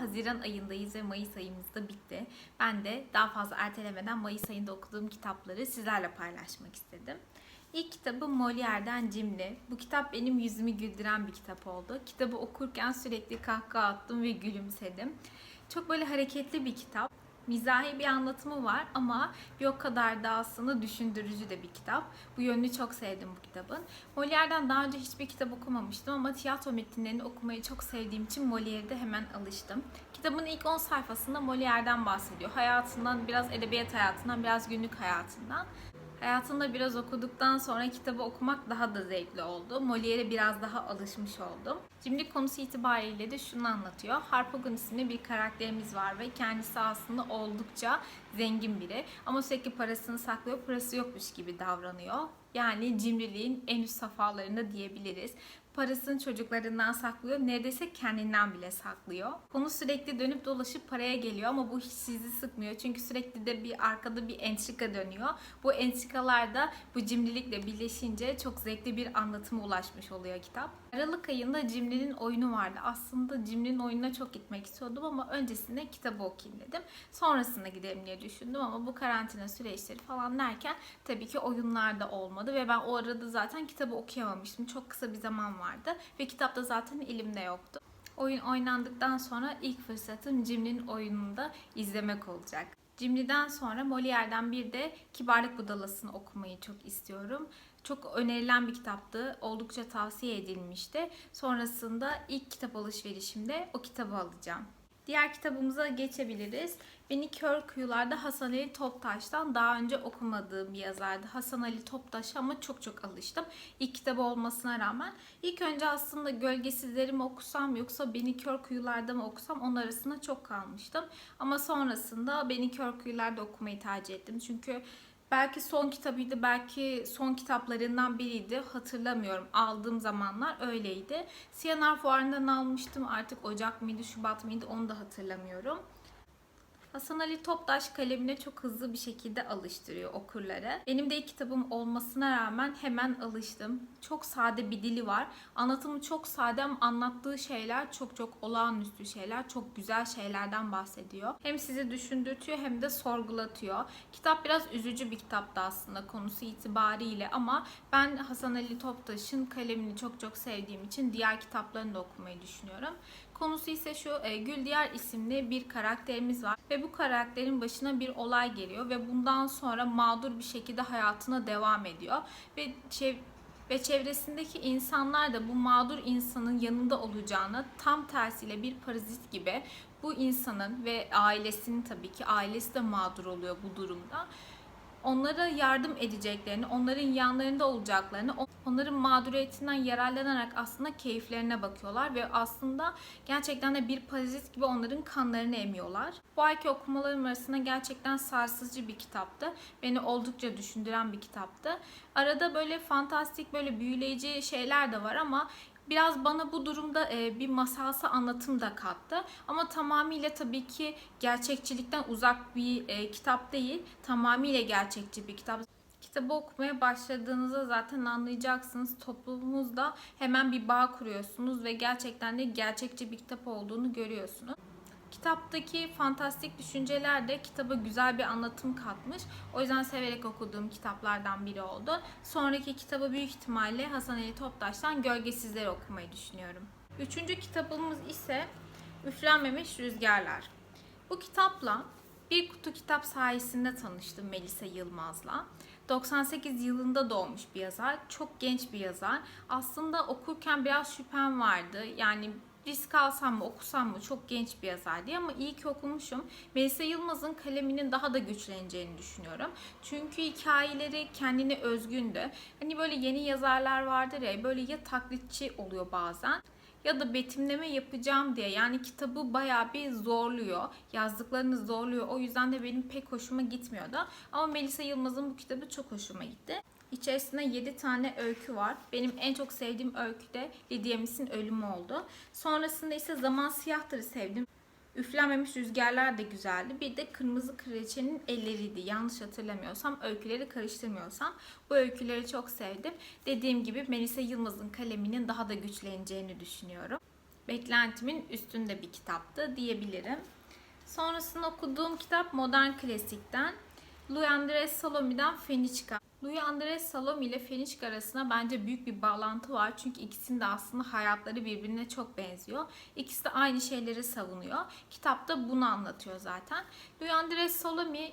Haziran ayındayız ve Mayıs ayımız da bitti. Ben de daha fazla ertelemeden Mayıs ayında okuduğum kitapları sizlerle paylaşmak istedim. İlk kitabım Molière'den Cimri. Bu kitap benim yüzümü güldüren bir kitap oldu. Kitabı okurken sürekli kahkaha attım ve gülümsedim. Çok böyle hareketli bir kitap. Mizahi bir anlatımı var ama bir o kadar da aslında düşündürücü de bir kitap. Bu yönünü çok sevdim bu kitabın. Molière'den daha önce hiçbir kitap okumamıştım ama tiyatro metinlerini okumayı çok sevdiğim için Molière'de hemen alıştım. Kitabın ilk 10 sayfasında Molière'den bahsediyor. Hayatından, biraz edebiyat hayatından, biraz günlük hayatından. Hayatında biraz okuduktan sonra kitabı okumak daha da zevkli oldu. Molière'e biraz daha alışmış oldum. Cimri konusu itibariyle de şunu anlatıyor. Harpagon isimli bir karakterimiz var ve kendisi aslında oldukça zengin biri. Ama sürekli parasını saklıyor, parası yokmuş gibi davranıyor. Yani cimriliğin en üst safhalarında diyebiliriz. Parasını çocuklarından saklıyor, neredeyse kendinden bile saklıyor. Konu sürekli dönüp dolaşıp paraya geliyor ama bu hiç sizi sıkmıyor. Çünkü sürekli de bir arkada bir entrika dönüyor. Bu entrikalar da bu cimrilikle birleşince çok zevkli bir anlatıma ulaşmış oluyor kitap. Aralık ayında Cimri'nin oyunu vardı. Aslında Cimri'nin oyununa çok gitmek istiyordum ama öncesinde kitabı okuyayım dedim. Sonrasında gidelim diye düşündüm ama bu karantina süreçleri falan derken tabii ki oyunlar da olmadı ve ben o arada zaten kitabı okuyamamıştım. Çok kısa bir zaman vardı ve kitap da zaten elimde yoktu. Oyun oynandıktan sonra ilk fırsatım Cimri'nin oyununu da izlemek olacak. Cimri'den sonra Molière'den bir de Kibarlık Budalası'nı okumayı çok istiyorum. Çok önerilen bir kitaptı. Oldukça tavsiye edilmişti. Sonrasında ilk kitap alışverişimde o kitabı alacağım. Diğer kitabımıza geçebiliriz. Beni Kör Kuyular'da Hasan Ali Toptaş'tan daha önce okumadığım bir yazardı. Hasan Ali Toptaş ama çok çok alıştım. İlk kitabı olmasına rağmen. İlk önce aslında Gölgesizleri mi okusam yoksa Beni Kör Kuyular'da mı okusam onun arasında çok kalmıştım. Ama sonrasında Beni Kör Kuyular'da okumayı tercih ettim. Çünkü Belki son kitabıydı, belki son kitaplarından biriydi. Hatırlamıyorum. Aldığım zamanlar öyleydi. Siyanar Fuarı'ndan almıştım. Artık Ocak mıydı, Şubat mıydı onu da hatırlamıyorum. Hasan Ali Toptaş kalemine çok hızlı bir şekilde alıştırıyor okurları. Benim de ilk kitabım olmasına rağmen hemen alıştım. Çok sade bir dili var. Anlatımı çok sade ama anlattığı şeyler çok çok olağanüstü şeyler. Çok güzel şeylerden bahsediyor. Hem sizi düşündürtüyor hem de sorgulatıyor. Kitap biraz üzücü bir kitaptı aslında konusu itibariyle ama ben Hasan Ali Toptaş'ın kalemini çok çok sevdiğim için diğer kitaplarını da okumayı düşünüyorum. Konusu ise şu, e, Güldiyar isimli bir karakterimiz var ve bu karakterin başına bir olay geliyor ve bundan sonra mağdur bir şekilde hayatına devam ediyor ve çev ve çevresindeki insanlar da bu mağdur insanın yanında olacağını tam tersiyle bir parazit gibi bu insanın ve ailesinin tabii ki ailesi de mağdur oluyor bu durumda onlara yardım edeceklerini, onların yanlarında olacaklarını, onların mağduriyetinden yararlanarak aslında keyiflerine bakıyorlar ve aslında gerçekten de bir parazit gibi onların kanlarını emiyorlar. Bu ayki okumalarım arasında gerçekten sarsıcı bir kitaptı. Beni oldukça düşündüren bir kitaptı. Arada böyle fantastik, böyle büyüleyici şeyler de var ama biraz bana bu durumda e, bir masalsı anlatım da kattı. Ama tamamıyla tabii ki gerçekçilikten uzak bir e, kitap değil. Tamamıyla gerçekçi bir kitap. Kitabı okumaya başladığınızda zaten anlayacaksınız. Toplumumuzda hemen bir bağ kuruyorsunuz ve gerçekten de gerçekçi bir kitap olduğunu görüyorsunuz. Kitaptaki fantastik düşünceler de kitaba güzel bir anlatım katmış. O yüzden severek okuduğum kitaplardan biri oldu. Sonraki kitabı büyük ihtimalle Hasan Ali Toptaş'tan Gölgesizleri okumayı düşünüyorum. Üçüncü kitabımız ise Üflenmemiş Rüzgarlar. Bu kitapla bir kutu kitap sayesinde tanıştım Melisa Yılmaz'la. 98 yılında doğmuş bir yazar. Çok genç bir yazar. Aslında okurken biraz şüphem vardı. Yani risk alsam mı okusam mı çok genç bir yazar ama iyi ki okumuşum. Melisa Yılmaz'ın kaleminin daha da güçleneceğini düşünüyorum. Çünkü hikayeleri kendine özgündü. Hani böyle yeni yazarlar vardır ya böyle ya taklitçi oluyor bazen ya da betimleme yapacağım diye yani kitabı bayağı bir zorluyor. Yazdıklarını zorluyor. O yüzden de benim pek hoşuma gitmiyordu. Ama Melisa Yılmaz'ın bu kitabı çok hoşuma gitti. İçerisinde 7 tane öykü var. Benim en çok sevdiğim öykü de Lydia Miss'in ölümü oldu. Sonrasında ise Zaman Siyahtır'ı sevdim. Üflenmemiş Rüzgarlar da güzeldi. Bir de Kırmızı Kraliçenin Elleriydi. Yanlış hatırlamıyorsam, öyküleri karıştırmıyorsam. Bu öyküleri çok sevdim. Dediğim gibi Melisa Yılmaz'ın kaleminin daha da güçleneceğini düşünüyorum. beklentimin üstünde bir kitaptı diyebilirim. Sonrasında okuduğum kitap Modern Klasik'ten Louis Andres Salome'den Feniçka. Louis Andres Salome ile Feniçka arasında bence büyük bir bağlantı var. Çünkü ikisinin de aslında hayatları birbirine çok benziyor. İkisi de aynı şeyleri savunuyor. Kitapta bunu anlatıyor zaten. Louis Andres Salome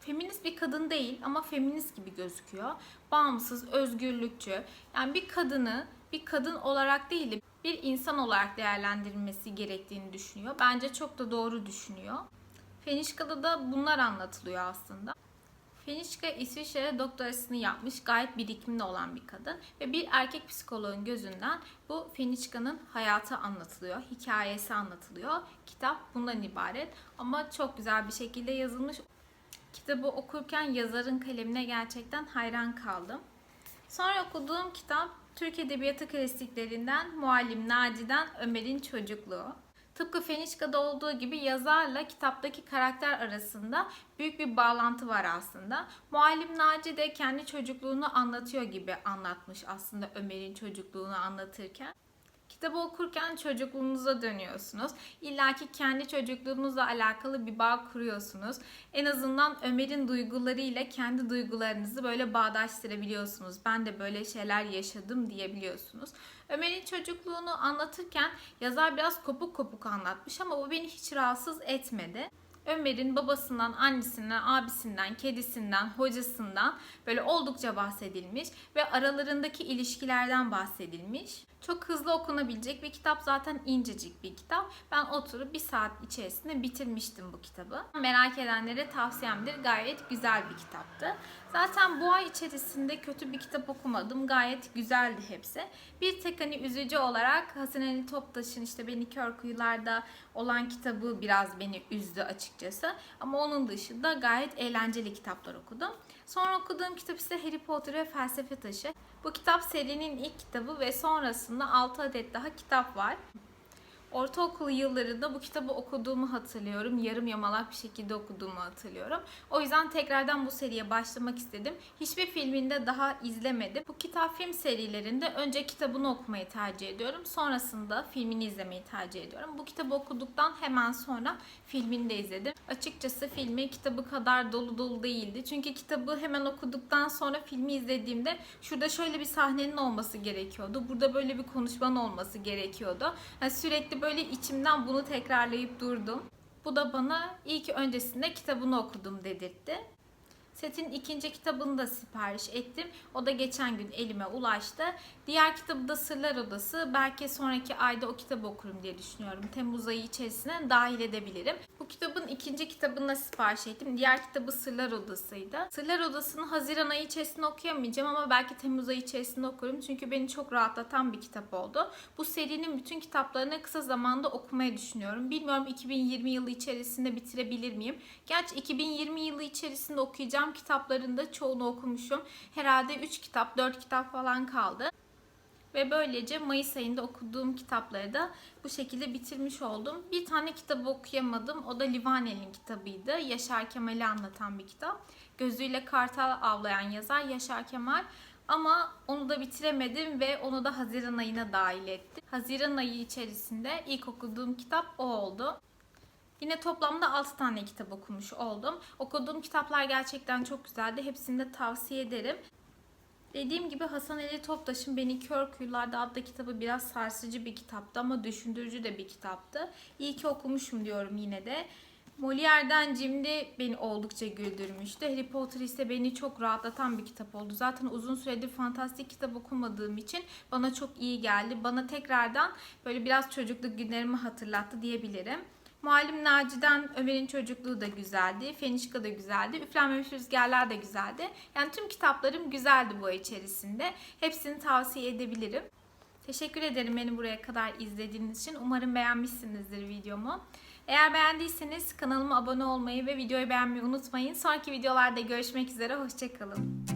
feminist bir kadın değil ama feminist gibi gözüküyor. Bağımsız, özgürlükçü. Yani bir kadını bir kadın olarak değil de bir insan olarak değerlendirilmesi gerektiğini düşünüyor. Bence çok da doğru düşünüyor. Fenişka'da da bunlar anlatılıyor aslında. Fenişka İsviçre'de doktorasını yapmış, gayet birikimli olan bir kadın ve bir erkek psikoloğun gözünden bu Fenişka'nın hayatı anlatılıyor, hikayesi anlatılıyor. Kitap bundan ibaret ama çok güzel bir şekilde yazılmış. Kitabı okurken yazarın kalemine gerçekten hayran kaldım. Sonra okuduğum kitap Türk Edebiyatı klasiklerinden Muallim Naci'den Ömer'in Çocukluğu. Tıpkı Fenişka'da olduğu gibi yazarla kitaptaki karakter arasında büyük bir bağlantı var aslında. Muallim Naci de kendi çocukluğunu anlatıyor gibi anlatmış aslında Ömer'in çocukluğunu anlatırken. Kitabı okurken çocukluğunuza dönüyorsunuz. İlla ki kendi çocukluğunuzla alakalı bir bağ kuruyorsunuz. En azından Ömer'in duygularıyla kendi duygularınızı böyle bağdaştırabiliyorsunuz. Ben de böyle şeyler yaşadım diyebiliyorsunuz. Ömer'in çocukluğunu anlatırken yazar biraz kopuk kopuk anlatmış ama bu beni hiç rahatsız etmedi. Ömer'in babasından, annesinden, abisinden, kedisinden, hocasından böyle oldukça bahsedilmiş ve aralarındaki ilişkilerden bahsedilmiş. Çok hızlı okunabilecek bir kitap zaten incecik bir kitap. Ben oturup bir saat içerisinde bitirmiştim bu kitabı. Merak edenlere tavsiyemdir. Gayet güzel bir kitaptı. Zaten bu ay içerisinde kötü bir kitap okumadım. Gayet güzeldi hepsi. Bir tek hani üzücü olarak Hasan Ali Toptaş'ın işte Beni Kör Kuyularda olan kitabı biraz beni üzdü açıkçası. Ama onun dışında gayet eğlenceli kitaplar okudum. Sonra okuduğum kitap ise Harry Potter ve Felsefe Taşı. Bu kitap serinin ilk kitabı ve sonrasında 6 adet daha kitap var. Ortaokul yıllarında bu kitabı okuduğumu hatırlıyorum. Yarım yamalak bir şekilde okuduğumu hatırlıyorum. O yüzden tekrardan bu seriye başlamak istedim. Hiçbir filminde daha izlemedim. Bu kitap film serilerinde önce kitabını okumayı tercih ediyorum. Sonrasında filmini izlemeyi tercih ediyorum. Bu kitabı okuduktan hemen sonra filmini de izledim. Açıkçası filmi kitabı kadar dolu dolu değildi. Çünkü kitabı hemen okuduktan sonra filmi izlediğimde şurada şöyle bir sahnenin olması gerekiyordu. Burada böyle bir konuşmanın olması gerekiyordu. Yani sürekli böyle içimden bunu tekrarlayıp durdum. Bu da bana ilk öncesinde kitabını okudum dedirtti. Setin ikinci kitabını da sipariş ettim. O da geçen gün elime ulaştı. Diğer kitabı da Sırlar Odası. Belki sonraki ayda o kitabı okurum diye düşünüyorum. Temmuz ayı içerisine dahil edebilirim. Bu kitabın ikinci kitabını da sipariş ettim. Diğer kitabı Sırlar Odası'ydı. Sırlar Odası'nı Haziran ayı içerisinde okuyamayacağım ama belki Temmuz ayı içerisinde okurum. Çünkü beni çok rahatlatan bir kitap oldu. Bu serinin bütün kitaplarını kısa zamanda okumayı düşünüyorum. Bilmiyorum 2020 yılı içerisinde bitirebilir miyim? Gerçi 2020 yılı içerisinde okuyacağım kitaplarında çoğunu okumuşum. Herhalde 3 kitap, 4 kitap falan kaldı. Ve böylece Mayıs ayında okuduğum kitapları da bu şekilde bitirmiş oldum. Bir tane kitabı okuyamadım. O da Livaneli'nin kitabıydı. Yaşar Kemal'i anlatan bir kitap. Gözüyle kartal avlayan yazar Yaşar Kemal. Ama onu da bitiremedim ve onu da Haziran ayına dahil ettim. Haziran ayı içerisinde ilk okuduğum kitap o oldu. Yine toplamda 6 tane kitap okumuş oldum. Okuduğum kitaplar gerçekten çok güzeldi. Hepsini de tavsiye ederim. Dediğim gibi Hasan Ali Toptaş'ın Beni Kör Kuyularda adlı kitabı biraz sarsıcı bir kitaptı ama düşündürücü de bir kitaptı. İyi ki okumuşum diyorum yine de. Molière'den Cimri beni oldukça güldürmüştü. Harry Potter ise beni çok rahatlatan bir kitap oldu. Zaten uzun süredir fantastik kitap okumadığım için bana çok iyi geldi. Bana tekrardan böyle biraz çocukluk günlerimi hatırlattı diyebilirim. Muallim Naci'den Ömer'in çocukluğu da güzeldi. Fenişka da güzeldi. Üflenmemiş Rüzgarlar da güzeldi. Yani tüm kitaplarım güzeldi bu içerisinde. Hepsini tavsiye edebilirim. Teşekkür ederim beni buraya kadar izlediğiniz için. Umarım beğenmişsinizdir videomu. Eğer beğendiyseniz kanalıma abone olmayı ve videoyu beğenmeyi unutmayın. Sonraki videolarda görüşmek üzere. Hoşçakalın.